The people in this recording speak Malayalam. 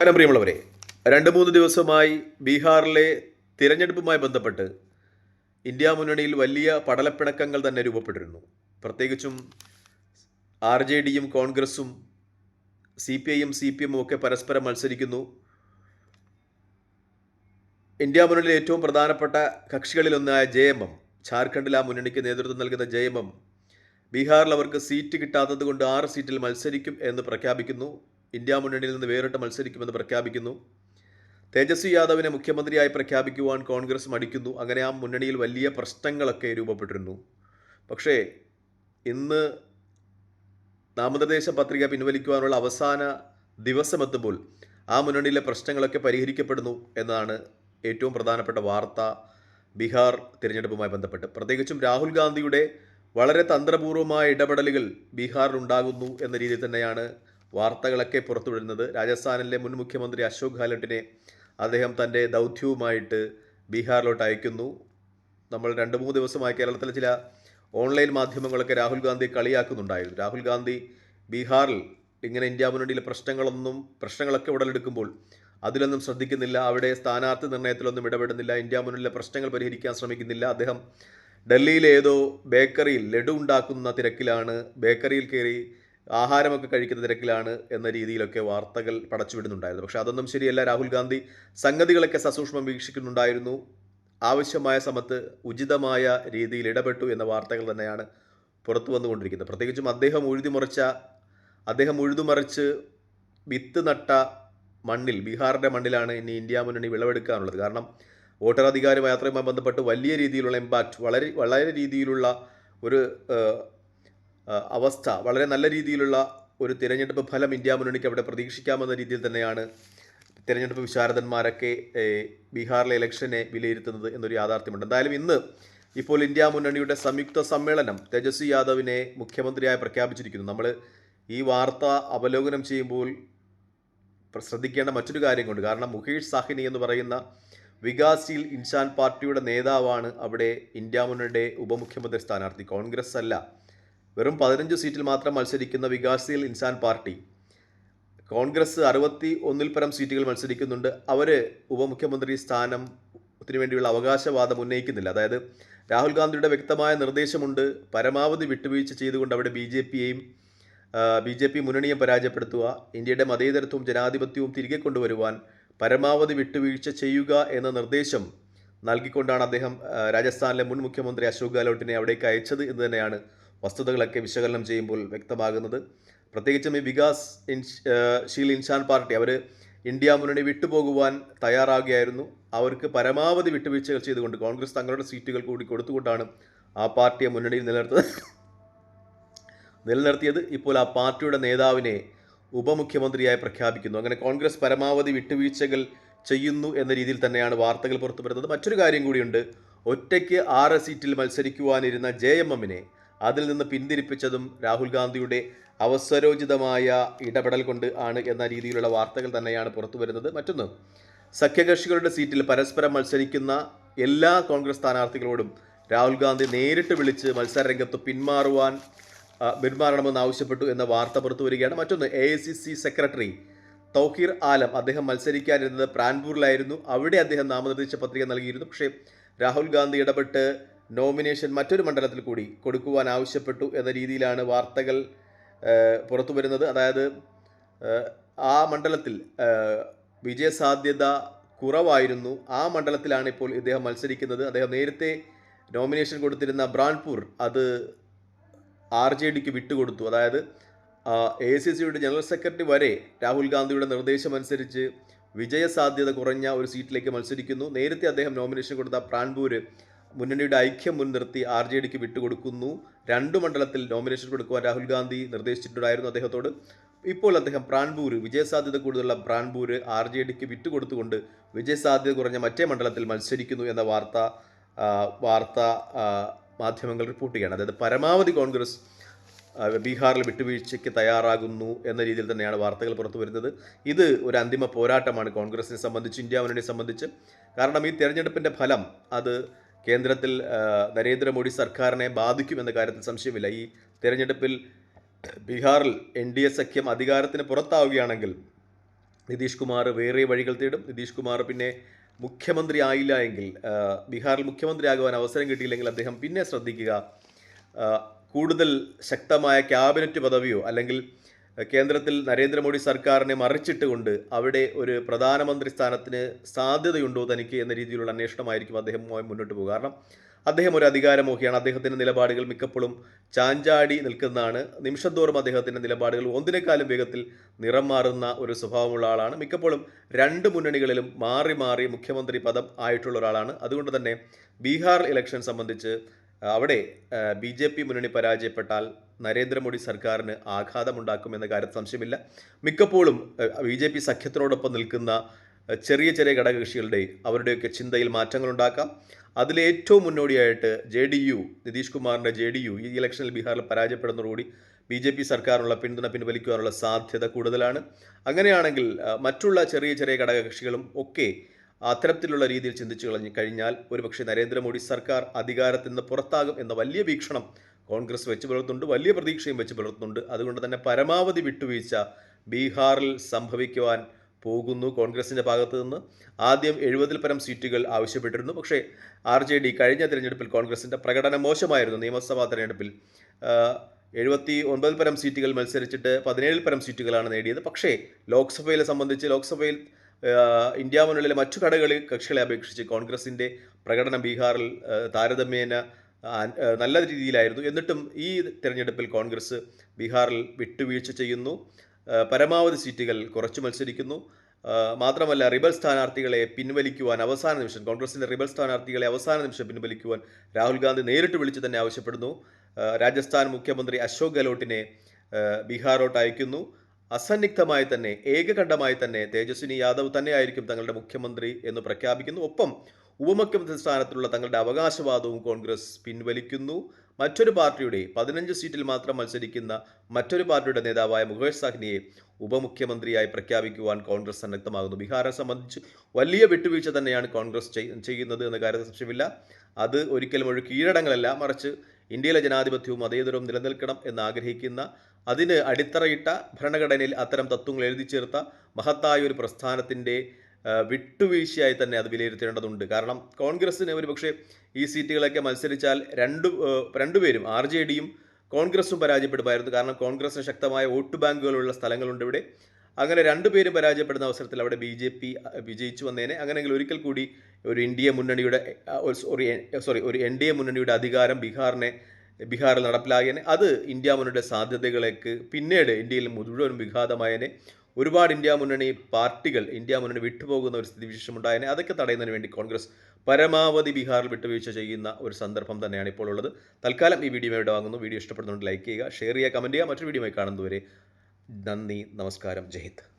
നമസ്കാരം പ്രിയമുള്ളവരെ. രണ്ട് മൂന്ന് ദിവസമായി ബീഹാറിലെ തിരഞ്ഞെടുപ്പുമായി ബന്ധപ്പെട്ട് ഇന്ത്യ മുന്നണിയിൽ വലിയ പടലപ്പിണക്കങ്ങൾ തന്നെ രൂപപ്പെട്ടിരുന്നു. പ്രത്യേകിച്ചും ആർ ജെ ഡിയും കോൺഗ്രസും സി പി ഐയും സി പി എമ്മും ഒക്കെ പരസ്പരം മത്സരിക്കുന്നു. ഇന്ത്യ മുന്നണിയിലെ ഏറ്റവും പ്രധാനപ്പെട്ട കക്ഷികളിലൊന്നായ ജെ എം എം ഝാർഖണ്ഡിൽ ആ മുന്നണിക്ക് നേതൃത്വം നൽകുന്ന ജെ എം എം ബീഹാറിൽ അവർക്ക് സീറ്റ് കിട്ടാത്തത് കൊണ്ട് ആറ് സീറ്റിൽ മത്സരിക്കും എന്ന് പ്രഖ്യാപിക്കുന്നു. ഇന്ത്യ മുന്നണിയിൽ നിന്ന് വേറിട്ട് മത്സരിക്കുമെന്ന് പ്രഖ്യാപിക്കുന്നു. തേജസ്വി യാദവിനെ മുഖ്യമന്ത്രിയായി പ്രഖ്യാപിക്കുവാൻ കോൺഗ്രസ് മടിക്കുന്നു. അങ്ങനെ ആ മുന്നണിയിൽ വലിയ പ്രശ്നങ്ങളൊക്കെ രൂപപ്പെട്ടിരുന്നു. പക്ഷേ ഇന്ന് നാമനിർദ്ദേശ പത്രിക പിൻവലിക്കുവാനുള്ള അവസാന ദിവസമെത്തുമ്പോൾ ആ മുന്നണിയിലെ പ്രശ്നങ്ങളൊക്കെ പരിഹരിക്കപ്പെടുന്നു എന്നതാണ് ഏറ്റവും പ്രധാനപ്പെട്ട വാർത്ത ബീഹാർ തിരഞ്ഞെടുപ്പുമായി ബന്ധപ്പെട്ട്. പ്രത്യേകിച്ചും രാഹുൽ ഗാന്ധിയുടെ വളരെ തന്ത്രപൂർവമായ ഇടപെടലുകൾ ബീഹാറിൽ ഉണ്ടാകുന്നു എന്ന രീതിയിൽ തന്നെയാണ് വാർത്തകളൊക്കെ പുറത്തുവിടുന്നത് രാജസ്ഥാനിലെ മുൻ മുഖ്യമന്ത്രി അശോക് ഗെഹ്ലോട്ടിനെ അദ്ദേഹം തന്റെ ദൗത്യവുമായിട്ട് ബീഹാറിലോട്ട് അയക്കുന്നു. നമ്മൾ രണ്ട് മൂന്ന് ദിവസമായി കേരളത്തിലെ ചില ഓൺലൈൻ മാധ്യമങ്ങളൊക്കെ രാഹുൽ ഗാന്ധി കളിയാക്കുന്നുണ്ടായിരുന്നു. രാഹുൽ ഗാന്ധി ബീഹാറിൽ ഇങ്ങനെ ഇന്ത്യ മുന്നണിയിലെ പ്രശ്നങ്ങളൊന്നും പ്രശ്നങ്ങളൊക്കെ ഉടലെടുക്കുമ്പോൾ അതിലൊന്നും ശ്രദ്ധിക്കുന്നില്ല. അവിടെ സ്ഥാനാർത്ഥി നിർണയത്തിലൊന്നും ഇടപെടുന്നില്ല. ഇന്ത്യ മുന്നണിയിലെ പ്രശ്നങ്ങൾ പരിഹരിക്കാൻ ശ്രമിക്കുന്നില്ല. അദ്ദേഹം ഡൽഹിയിലേതോ ബേക്കറിയിൽ ലഡു ഉണ്ടാക്കുന്ന തിരക്കിലാണ്. ബേക്കറിയിൽ കയറി ആഹാരമൊക്കെ കഴിക്കുന്ന തിരക്കിലാണ് എന്ന രീതിയിലൊക്കെ വാർത്തകൾ പടച്ചുവിടുന്നുണ്ടായിരുന്നു പക്ഷെ അതൊന്നും ശരിയല്ല. രാഹുൽ ഗാന്ധി സംഗതികളൊക്കെ സസൂക്ഷ്മം വീക്ഷിക്കുന്നുണ്ടായിരുന്നു. ആവശ്യമായ സമയത്ത് ഉചിതമായ രീതിയിൽ ഇടപെട്ടു എന്ന വാർത്തകൾ തന്നെയാണ് പുറത്തു വന്നുകൊണ്ടിരിക്കുന്നത്. പ്രത്യേകിച്ചും അദ്ദേഹം ഉഴുതിമറിച്ച അദ്ദേഹം ഉഴുതുമറിച്ച് വിത്ത് നട്ട മണ്ണിൽ ബീഹാറിന്റെ മണ്ണിലാണ് ഇനി ഇന്ത്യ മുന്നണി വിളവെടുക്കാനുള്ളത്. കാരണം വോട്ടർ വോട്ടറാധികാര യാത്രയുമായി ബന്ധപ്പെട്ട് വലിയ രീതിയിലുള്ള ഇമ്പാക്റ്റ് വളരെ വളരെ രീതിയിലുള്ള ഒരു അവസ്ഥ വളരെ നല്ല രീതിയിലുള്ള ഒരു തിരഞ്ഞെടുപ്പ് ഫലം ഇന്ത്യ മുന്നണിക്ക് അവിടെ പ്രതീക്ഷിക്കാമെന്ന രീതിയിൽ തന്നെയാണ് തിരഞ്ഞെടുപ്പ് വിശാരദന്മാരൊക്കെ ബീഹാറിലെ ഇലക്ഷനെ വിലയിരുത്തുന്നത് എന്നൊരു യാഥാർത്ഥ്യമുണ്ട്. എന്തായാലും ഇന്ന് ഇപ്പോൾ ഇന്ത്യ മുന്നണിയുടെ സംയുക്ത സമ്മേളനം തേജസ്വി യാദവിനെ മുഖ്യമന്ത്രിയായി പ്രഖ്യാപിച്ചിരിക്കുന്നു. നമ്മൾ ഈ വാർത്ത അവലോകനം ചെയ്യുമ്പോൾ ശ്രദ്ധിക്കേണ്ട മറ്റൊരു കാര്യം കൊണ്ട് കാരണം മുകേഷ് സാഹിനി എന്ന് പറയുന്ന വികാസിൽ ഇൻസാൻ പാർട്ടിയുടെ നേതാവാണ് അവിടെ ഇന്ത്യ മുന്നണിയുടെ ഉപമുഖ്യമന്ത്രി സ്ഥാനാർത്ഥി. കോൺഗ്രസ് അല്ല വെറും പതിനഞ്ച് സീറ്റിൽ മാത്രം മത്സരിക്കുന്ന വികാസിൽ ഇൻസാൻ പാർട്ടി. കോൺഗ്രസ് അറുപത്തി ഒന്നിൽ പരം സീറ്റുകൾ മത്സരിക്കുന്നുണ്ട്. അവർ ഉപമുഖ്യമന്ത്രി സ്ഥാനം വേണ്ടിയുള്ള അവകാശവാദം ഉന്നയിക്കുന്നില്ല. അതായത് രാഹുൽ ഗാന്ധിയുടെ വ്യക്തമായ നിർദ്ദേശമുണ്ട്. പരമാവധി വിട്ടുവീഴ്ച ചെയ്തുകൊണ്ട് അവിടെ ബി ജെ പിയെയും ബി ജെ പി മുന്നണിയെ പരാജയപ്പെടുത്തുക ഇന്ത്യയുടെ മതേതരത്വവും ജനാധിപത്യവും തിരികെ കൊണ്ടുവരുവാൻ പരമാവധി വിട്ടുവീഴ്ച ചെയ്യുക എന്ന നിർദ്ദേശം നൽകിക്കൊണ്ടാണ് അദ്ദേഹം രാജസ്ഥാനിലെ മുൻ മുഖ്യമന്ത്രി അശോക് ഗെഹ്ലോട്ടിനെ അവിടേക്ക് അയച്ചത് എന്ന് തന്നെയാണ് വസ്തുതകളൊക്കെ വിശകലനം ചെയ്യുമ്പോൾ വ്യക്തമാകുന്നത്. പ്രത്യേകിച്ചും ഈ വികാസ് ഇൻഷ് ഇൻഷാൻ പാർട്ടി അവർ ഇന്ത്യ മുന്നണി വിട്ടുപോകുവാൻ തയ്യാറാകുകയായിരുന്നു. അവർക്ക് പരമാവധി വിട്ടുവീഴ്ചകൾ ചെയ്തുകൊണ്ട് കോൺഗ്രസ് തങ്ങളുടെ സീറ്റുകൾ കൂടി കൊടുത്തുകൊണ്ടാണ് ആ പാർട്ടിയെ മുന്നണിയിൽ നിലനിർത്തുന്നത് നിലനിർത്തിയത് ഇപ്പോൾ ആ പാർട്ടിയുടെ നേതാവിനെ ഉപമുഖ്യമന്ത്രിയായി പ്രഖ്യാപിക്കുന്നു. അങ്ങനെ കോൺഗ്രസ് പരമാവധി വിട്ടുവീഴ്ചകൾ ചെയ്യുന്നു എന്ന രീതിയിൽ തന്നെയാണ് വാർത്തകൾ പുറത്തു വരുന്നത് മറ്റൊരു കാര്യം കൂടിയുണ്ട്. ഒറ്റയ്ക്ക് ആറ് സീറ്റിൽ മത്സരിക്കുവാനിരുന്ന ജെ എം എമ്മിനെ അതിൽ നിന്ന് പിന്തിരിപ്പിച്ചതും രാഹുൽ ഗാന്ധിയുടെ അവസരോചിതമായ ഇടപെടൽ കൊണ്ട് ആണ് എന്ന രീതിയിലുള്ള വാർത്തകൾ തന്നെയാണ് പുറത്തു വരുന്നത്. മറ്റൊന്ന് സഖ്യകക്ഷികളുടെ സീറ്റിൽ പരസ്പരം മത്സരിക്കുന്ന എല്ലാ കോൺഗ്രസ് സ്ഥാനാർത്ഥികളോടും രാഹുൽ ഗാന്ധി നേരിട്ട് വിളിച്ച് മത്സരരംഗത്ത് പിന്മാറുവാൻ പിന്മാറണമെന്ന് ആവശ്യപ്പെട്ടു എന്ന വാർത്ത പുറത്തു വരികയാണ്. മറ്റൊന്ന് എ സെക്രട്ടറി തൗഹീർ ആലം അദ്ദേഹം മത്സരിക്കാനിരുന്നത് പ്രാൻപൂരിലായിരുന്നു. അവിടെ അദ്ദേഹം നാമനിർദ്ദേശ പത്രിക നൽകിയിരുന്നു. പക്ഷേ രാഹുൽ ഗാന്ധി ഇടപെട്ട് നോമിനേഷൻ മറ്റൊരു മണ്ഡലത്തിൽ കൂടി കൊടുക്കുവാൻ ആവശ്യപ്പെട്ടു എന്ന രീതിയിലാണ് വാർത്തകൾ പുറത്തു വരുന്നത് അതായത് ആ, മണ്ഡലത്തിൽ വിജയസാധ്യത കുറവായിരുന്നു. ആ മണ്ഡലത്തിലാണ് ഇപ്പോൾ ഇദ്ദേഹം മത്സരിക്കുന്നത്. അദ്ദേഹം നേരത്തെ നോമിനേഷൻ കൊടുത്തിരുന്ന ബ്രാൻപൂർ അത് ആർ ജെ ഡിക്ക് വിട്ടുകൊടുത്തു. അതായത് എ സി സിയുടെ ജനറൽ സെക്രട്ടറി വരെ രാഹുൽ ഗാന്ധിയുടെ നിർദ്ദേശമനുസരിച്ച് വിജയസാധ്യത കുറഞ്ഞ ഒരു സീറ്റിലേക്ക് മത്സരിക്കുന്നു. നേരത്തെ അദ്ദേഹം നോമിനേഷൻ കൊടുത്ത പ്രാൻപൂര് മുന്നണിയുടെ ഐക്യം മുൻനിർത്തി ആർ ജെ ഡിക്ക് വിട്ടുകൊടുക്കുന്നു. രണ്ട് മണ്ഡലത്തിൽ നോമിനേഷൻ കൊടുക്കുവാൻ രാഹുൽ ഗാന്ധി നിർദ്ദേശിച്ചിട്ടുണ്ടായിരുന്നു അദ്ദേഹത്തോട്. ഇപ്പോൾ അദ്ദേഹം പ്രാൻപൂര് വിജയസാധ്യത കൂടുതലുള്ള പ്രാൻപൂര് ആർ ജെ ഡിക്ക് വിട്ടുകൊടുത്തുകൊണ്ട് വിജയസാധ്യത കുറഞ്ഞ മറ്റേ മണ്ഡലത്തിൽ മത്സരിക്കുന്നു എന്ന വാർത്ത വാർത്ത മാധ്യമങ്ങൾ റിപ്പോർട്ട് ചെയ്യുകയാണ്. അതായത് പരമാവധി കോൺഗ്രസ് ബീഹാറിൽ വിട്ടുവീഴ്ചയ്ക്ക് തയ്യാറാകുന്നു എന്ന രീതിയിൽ തന്നെയാണ് വാർത്തകൾ പുറത്തു വരുന്നത്. ഇത് ഒരു അന്തിമ പോരാട്ടമാണ് കോൺഗ്രസിനെ സംബന്ധിച്ച് ഇന്ത്യ മുന്നണിയെ സംബന്ധിച്ച്. കാരണം ഈ തെരഞ്ഞെടുപ്പിന്റെ ഫലം അത് കേന്ദ്രത്തിൽ നരേന്ദ്രമോദി സർക്കാരിനെ ബാധിക്കുമെന്ന കാര്യത്തിൽ സംശയമില്ല. ഈ തെരഞ്ഞെടുപ്പിൽ ബീഹാറിൽ എൻ ഡി എ സഖ്യം അധികാരത്തിന് പുറത്താവുകയാണെങ്കിൽ നിതീഷ് കുമാർ വേറെ വഴികൾ തേടും. നിതീഷ് കുമാർ പിന്നെ മുഖ്യമന്ത്രി ആയില്ല എങ്കിൽ ബീഹാറിൽ മുഖ്യമന്ത്രിയാകുവാൻ അവസരം കിട്ടിയില്ലെങ്കിൽ അദ്ദേഹം പിന്നെ ശ്രദ്ധിക്കുക. കൂടുതൽ ശക്തമായ ക്യാബിനറ്റ് പദവിയോ അല്ലെങ്കിൽ കേന്ദ്രത്തിൽ നരേന്ദ്രമോദി സർക്കാരിനെ മറിച്ചിട്ടുകൊണ്ട് അവിടെ ഒരു പ്രധാനമന്ത്രി സ്ഥാനത്തിന് സാധ്യതയുണ്ടോ തനിക്ക് എന്ന രീതിയിലുള്ള അന്വേഷണമായിരിക്കും അദ്ദേഹം മുന്നോട്ട് പോകുക. കാരണം അദ്ദേഹം ഒരു അധികാരമോഹിയാണ്. അദ്ദേഹത്തിന്റെ നിലപാടുകൾ മിക്കപ്പോഴും ചാഞ്ചാടി നിൽക്കുന്നതാണ്. നിമിഷത്തോറും അദ്ദേഹത്തിന്റെ നിലപാടുകൾ ഒന്നിനേക്കാളും വേഗത്തിൽ നിറം മാറുന്ന ഒരു സ്വഭാവമുള്ള ആളാണ്. മിക്കപ്പോഴും രണ്ട് മുന്നണികളിലും മാറി മാറി മുഖ്യമന്ത്രി പദം ആയിട്ടുള്ള ഒരാളാണ്. അതുകൊണ്ട് തന്നെ ബീഹാർ ഇലക്ഷൻ സംബന്ധിച്ച് അവിടെ ബി മുന്നണി പരാജയപ്പെട്ടാൽ നരേന്ദ്രമോദി സർക്കാരിന് ആഘാതമുണ്ടാക്കുമെന്ന കാര്യത്തിൽ സംശയമില്ല. മിക്കപ്പോഴും ബി ജെ പി സഖ്യത്തിനോടൊപ്പം നിൽക്കുന്ന ചെറിയ ചെറിയ ഘടകകക്ഷികളുടെ അവരുടെയൊക്കെ ചിന്തയിൽ മാറ്റങ്ങളുണ്ടാക്കാം. അതിലെ ഏറ്റവും മുന്നോടിയായിട്ട് ജെ ഡി യു നിതീഷ് കുമാറിന്റെ ജെ ഡി യു ഈ ഇലക്ഷനിൽ ബീഹാറിൽ പരാജയപ്പെടുന്നതോടുകൂടി ബി ജെ പി സർക്കാരിനുള്ള പിന്തുണ പിൻവലിക്കുവാനുള്ള സാധ്യത കൂടുതലാണ്. അങ്ങനെയാണെങ്കിൽ മറ്റുള്ള ചെറിയ ചെറിയ ഘടകകക്ഷികളും ഒക്കെ അത്തരത്തിലുള്ള രീതിയിൽ ചിന്തിച്ചു കളഞ്ഞു കഴിഞ്ഞാൽ ഒരുപക്ഷെ നരേന്ദ്രമോദി സർക്കാർ അധികാരത്തിൽ നിന്ന് പുറത്താകും എന്ന വലിയ വീക്ഷണം കോൺഗ്രസ് വെച്ച് പുലർത്തുന്നുണ്ട് വലിയ പ്രതീക്ഷയും വെച്ച് പുലർത്തുന്നുണ്ട്. അതുകൊണ്ട് തന്നെ പരമാവധി വിട്ടുവീഴ്ച ബീഹാറിൽ സംഭവിക്കുവാൻ പോകുന്നു കോൺഗ്രസിന്റെ ഭാഗത്ത് നിന്ന്. ആദ്യം എഴുപതിൽ പരം സീറ്റുകൾ ആവശ്യപ്പെട്ടിരുന്നു. പക്ഷേ ആർ ജെ ഡി കഴിഞ്ഞ തിരഞ്ഞെടുപ്പിൽ കോൺഗ്രസിന്റെ പ്രകടനം മോശമായിരുന്നു. നിയമസഭാ തിരഞ്ഞെടുപ്പിൽ എഴുപത്തി ഒൻപതിൽ പരം സീറ്റുകൾ മത്സരിച്ചിട്ട് പതിനേഴിൽ പരം സീറ്റുകളാണ് നേടിയത്. പക്ഷേ ലോക്സഭയിലെ സംബന്ധിച്ച് ലോക്സഭയിൽ ഇന്ത്യ മുന്നണിയിലെ മറ്റു കടകളിൽ കക്ഷികളെ അപേക്ഷിച്ച് കോൺഗ്രസിന്റെ പ്രകടനം ബീഹാറിൽ താരതമ്യേന നല്ല രീതിയിലായിരുന്നു. എന്നിട്ടും ഈ തെരഞ്ഞെടുപ്പിൽ കോൺഗ്രസ് ബീഹാറിൽ വിട്ടുവീഴ്ച ചെയ്യുന്നു. പരമാവധി സീറ്റുകൾ കുറച്ച് മത്സരിക്കുന്നു. മാത്രമല്ല റിബൽ സ്ഥാനാർത്ഥികളെ പിൻവലിക്കുവാൻ അവസാന നിമിഷം കോൺഗ്രസിന്റെ റിബൽ സ്ഥാനാർത്ഥികളെ അവസാന നിമിഷം പിൻവലിക്കുവാൻ രാഹുൽ ഗാന്ധി നേരിട്ട് വിളിച്ച് തന്നെ ആവശ്യപ്പെടുന്നു. രാജസ്ഥാൻ മുഖ്യമന്ത്രി അശോക് ഗെഹ്ലോട്ടിനെ ബീഹാറോട്ട് അയക്കുന്നു. അസന്നിഗ്ധമായി തന്നെ ഏകകണ്ഠമായി തന്നെ തേജസ്വിനി യാദവ് തന്നെയായിരിക്കും തങ്ങളുടെ മുഖ്യമന്ത്രി എന്ന് പ്രഖ്യാപിക്കുന്നു. ഒപ്പം ഉപമുഖ്യമന്ത്രി സ്ഥാനത്തിലുള്ള തങ്ങളുടെ അവകാശവാദവും കോൺഗ്രസ് പിൻവലിക്കുന്നു. മറ്റൊരു പാർട്ടിയുടെ പതിനഞ്ച് സീറ്റിൽ മാത്രം മത്സരിക്കുന്ന മറ്റൊരു പാർട്ടിയുടെ നേതാവായ മുകേഷ് സാഹ്നിയെ ഉപമുഖ്യമന്ത്രിയായി പ്രഖ്യാപിക്കുവാൻ കോൺഗ്രസ് സന്നദ്ധമാകുന്നു. ബീഹാറെ സംബന്ധിച്ച് വലിയ വിട്ടുവീഴ്ച തന്നെയാണ് കോൺഗ്രസ് ചെയ്യുന്നത് എന്ന കാര്യത്തിൽ സംശയമില്ല. അത് ഒരിക്കലും ഒരു കീഴടങ്ങളല്ല മറിച്ച് ഇന്ത്യയിലെ ജനാധിപത്യവും അതേതരവും നിലനിൽക്കണം എന്ന് ആഗ്രഹിക്കുന്ന അതിന് അടിത്തറയിട്ട ഭരണഘടനയിൽ അത്തരം തത്വങ്ങൾ എഴുതി ചേർത്ത മഹത്തായ ഒരു പ്രസ്ഥാനത്തിന്റെ വിട്ടുവീഴ്ചയായി തന്നെ അത് വിലയിരുത്തേണ്ടതുണ്ട്. കാരണം കോൺഗ്രസ്സിന് ഒരുപക്ഷെ ഈ സീറ്റുകളൊക്കെ മത്സരിച്ചാൽ രണ്ട് രണ്ടുപേരും ആർ ജെ ഡിയും കോൺഗ്രസും പരാജയപ്പെടുമായിരുന്നു. കാരണം കോൺഗ്രസിന് ശക്തമായ വോട്ട് ബാങ്കുകളുള്ള സ്ഥലങ്ങളുണ്ട് ഇവിടെ. അങ്ങനെ രണ്ടുപേരും പരാജയപ്പെടുന്ന അവസരത്തിൽ അവിടെ ബി ജെ പി വിജയിച്ചു വന്നേനെ. അങ്ങനെയെങ്കിൽ ഒരിക്കൽ കൂടി ഒരു ഇന്ത്യ മുന്നണിയുടെ സോറി സോറി ഒരു എൻ ഡി എ മുന്നണിയുടെ അധികാരം ബീഹാറിനെ ബീഹാറിൽ നടപ്പിലാകിയനെ അത് ഇന്ത്യ മുന്നണിയുടെ സാധ്യതകളേക്ക് പിന്നീട് ഇന്ത്യയിൽ മുഴുവൻ വിഘാതമായനെ. ഒരുപാട് ഇന്ത്യ മുന്നണി പാർട്ടികൾ ഇന്ത്യ മുന്നണി വിട്ടുപോകുന്ന ഒരു സ്ഥിതിവിശേഷം ഉണ്ടായതിനെ അതൊക്കെ തടയുന്നതിന് വേണ്ടി കോൺഗ്രസ് പരമാവധി ബീഹാറിൽ വിട്ടുവീഴ്ച ചെയ്യുന്ന ഒരു സന്ദർഭം തന്നെയാണ് ഇപ്പോൾ ഉള്ളത്. തൽക്കാലം ഈ വീഡിയോ ഇവിടെ വാങ്ങുന്നു. വീഡിയോ ഇഷ്ടപ്പെടുന്നുണ്ട് ലൈക്ക് ചെയ്യുക ഷെയർ ചെയ്യുക കമന്റ് ചെയ്യുക. മറ്റൊരു വീഡിയോ കാണുന്നതുവരെ നന്ദി നമസ്കാരം. ജയ് ഹിന്ദ്.